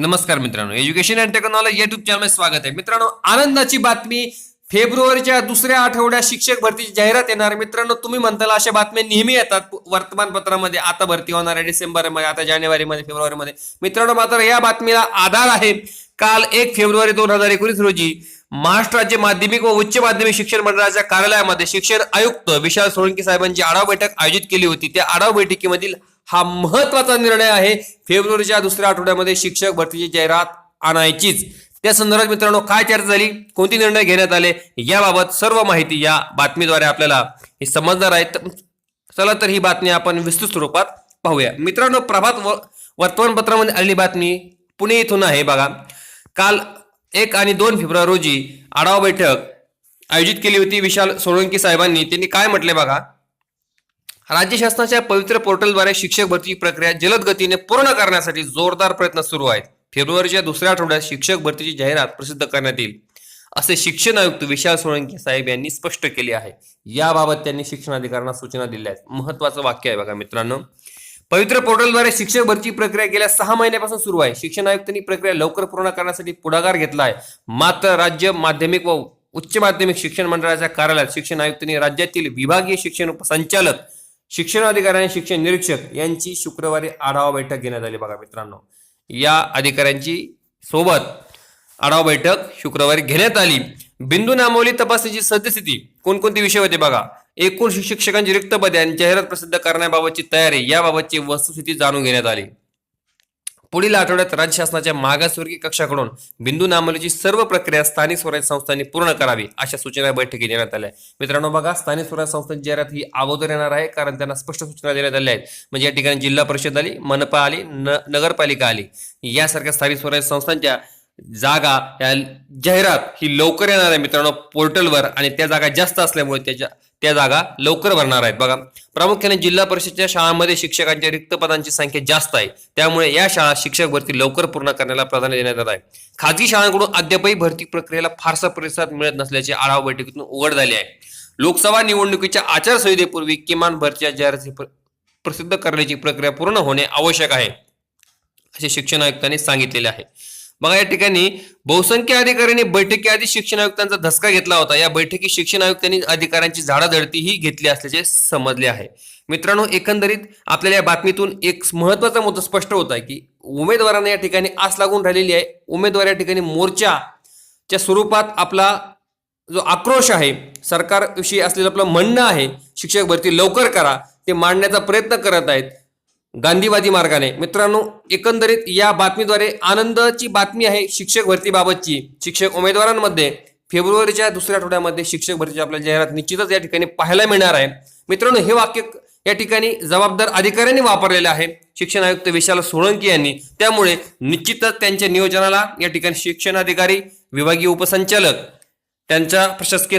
नमस्कार मित्रांनो. Education and technology YouTube channel स्वागत आहे. मित्रांनो आनंदाची बातमी. फेब्रुवारीच्या दुसऱ्या आठवड्यात शिक्षक भरतीची जाहिरात येणार. मित्रांनो तुम्ही म्हणताल अशा बातम्या नेहमी येतात. वर्तमानपत्रामध्ये आता भरती होणार आहे डिसेंबरमध्ये आता जानेवारीमध्ये फेब्रुवारीमध्ये. मित्रांनो मात्र या बातमीला आधार आहे. काल एक फेब्रुवारी दोन हजार एकोणीस रोजी महाराष्ट्र राज्य माध्यमिक व उच्च माध्यमिक शिक्षण मंडळाच्या कार्यालयामध्ये शिक्षण आयुक्त विशाल सोळंकी साहेबांची आढावा बैठक आयोजित केली होती. त्या आढावा बैठकीमधील हा महत्त्वाचा निर्णय आहे. फेब्रुवारीच्या दुसऱ्या आठवड्यामध्ये शिक्षक भरतीची जाहिरात आणायचीच. त्या संदर्भात मित्रांनो काय चर्चा झाली? कोणते निर्णय घेण्यात आले? याबाबत सर्व माहिती या बातमीद्वारे आपल्याला हे समजणार आहे. तर चला तर ही बातमी आपण विस्तृत स्वरूपात पाहूया. मित्रांनो प्रभात व- वर्तमानपत्रामध्ये आलेली बातमी पुणे इथून आहे बघा. काल एक आणि दोन फेब्रुवारी रोजी आढावा बैठक आयोजित केली होती विशाल सोळंकी साहेबांनी. त्यांनी काय म्हटले बघा? राज्य शासनाच्या पवित्र पोर्टलद्वारे शिक्षक भरती प्रक्रिया जलद गतीने पूर्ण करण्यासाठी जोरदार प्रयत्न सुरू आहेत. फेब्रुवारीच्या दुसऱ्या आठवड्यात शिक्षक भरतीची जाहिरात प्रसिद्ध करण्यात येईल. असे शिक्षण आयुक्त विशाल सोळंकी साहेब यांनी स्पष्ट केले आहे. याबाबत त्यांनी शिक्षणाधिकाऱ्यांना सूचना दिल्या आहेत. महत्वाचं वाक्य आहे बघा मित्रांनो. पवित्र पोर्टलद्वारे शिक्षक भरती प्रक्रिया गेल्या सहा महिन्यापासून सुरू आहे. शिक्षण आयुक्तांनी प्रक्रिया लवकर पूर्ण करण्यासाठी पुढाकार घेतला आहे. मात्र राज्य माध्यमिक व उच्च माध्यमिक शिक्षण मंडळाच्या कार्यालयात शिक्षण आयुक्तांनी राज्यातील विभागीय शिक्षण संचालक शिक्षण अधिकारी आणि शिक्षण निरीक्षक यांची शुक्रवारी आढावा बैठक घेण्यात आली. बघा मित्रांनो या अधिकाऱ्यांची सोबत आढावा बैठक शुक्रवारी घेण्यात आली. बिंदू नामवली तपासणीची सद्यस्थिती कोणकोणते विषय होते बघा. एकूण शिक्षकांची रिक्त पदे आणि जाहिरात प्रसिद्ध करण्याबाबतची तयारी याबाबतची वस्तुस्थिती जाणून घेण्यात आली. पुढील आठवड्यात राज्य शासनाच्या मागासवर्गीय कक्षाकडून बिंदू नामलेची सर्व प्रक्रिया स्थानिक स्वराज्य संस्थांनी पूर्ण करावी अशा सूचना बैठकी बैठकीत देण्यात आल्या. मित्रांनो बघा स्थानिक स्वराज्य संस्थांची जाहिरात ही अगोदर येणार आहे कारण त्यांना स्पष्ट सूचना देण्यात आल्या आहेत. म्हणजे या ठिकाणी जिल्हा परिषद आली मनपा आली न नगरपालिका आली. यासारख्या स्थानिक स्वराज्य संस्थांच्या जागा या जाहिरात ही लवकर येणार आहे मित्रांनो पोर्टलवर आणि त्या जागा जास्त असल्यामुळे त्याच्या त्या जागा लवकर भरणार आहेत. बघा प्रामुख्याने जिल्हा परिषदच्या शाळांमध्ये शिक्षकांच्या रिक्त पदांची संख्या जास्त आहे. त्यामुळे या शाळा शिक्षक भरती लवकर पूर्ण करण्याला प्राधान्य देण्यात येत आहे. खाजगी शाळांकडून अद्यापही भरती प्रक्रियेला फारसा प्रतिसाद मिळत नसल्याचे आढावा बैठकीतून उघड झाले आहे. लोकसभा निवडणुकीच्या आचारसंहितेपूर्वी किमान भरतीच्या जाहिराती प्रसिद्ध करण्याची प्रक्रिया पूर्ण होणे आवश्यक आहे असे शिक्षण आयुक्तांनी सांगितलेले आहे. बघा या ठिकाणी बहुसंख्य अधिकाऱ्यांनी बैठकीआधी शिक्षण आयुक्तांचा धसका घेतला होता. या बैठकीत शिक्षण आयुक्तांनी अधिकाऱ्यांची झाडाझडतीही घेतली असल्याचे समजले आहे. मित्रांनो एकंदरीत आपल्याला या बातमीतून एक महत्त्वाचा मुद्दा स्पष्ट होत आहे की उमेदवारांना या ठिकाणी आस लागून राहिलेली आहे. उमेदवार या ठिकाणी मोर्चाच्या स्वरूपात आपला जो आक्रोश आहे सरकारविषयी असलेलं आपलं म्हणणं आहे शिक्षक भरती लवकर करा ते मांडण्याचा प्रयत्न करत आहेत. गांधीवादी मार्गाने. मित्रांनो एकंदरीत या बातमीद्वारे आनंदाची बातमी आहे शिक्षक भरतीबाबतची शिक्षक उमेदवारांमध्ये फेब्रुवारीच्या दुसऱ्या आठवड्यामध्ये शिक्षक भरतीची आपल्याला जाहिरात निश्चितच या ठिकाणी पाहायला मिळणार आहे. मित्रांनो हे वाक्य या ठिकाणी जबाबदार अधिकाऱ्यांनी वापरलेले आहे. शिक्षण आयुक्त विशाल सोळंकी यांनी. त्यामुळे निश्चितच त्यांच्या नियोजनाला या ठिकाणी शिक्षण अधिकारी विभागीय उपसंचालक त्यांच्या प्रशासकीय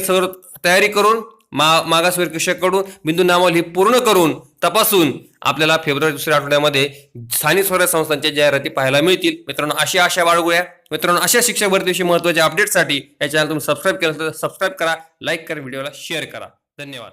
तयारी करून मा मागासवर्गीय शिक्षकाकडून बिंदू नामावली पूर्ण करून तपासून आपल्याला फेब्रुवारी दुसऱ्या आठवड्यामध्ये स्थानिक स्वराज्य संस्थांच्या जाहिराती पाहायला मिळतील मित्रांनो अशी आशा बाळगूया. मित्रांनो अशा शिक्षक भरतीविषयी महत्त्वाच्या अपडेटसाठी या चॅनल तुम्ही सबस्क्राईब केलं तर सबस्क्राईब करा लाईक करा व्हिडिओला शेअर करा. धन्यवाद.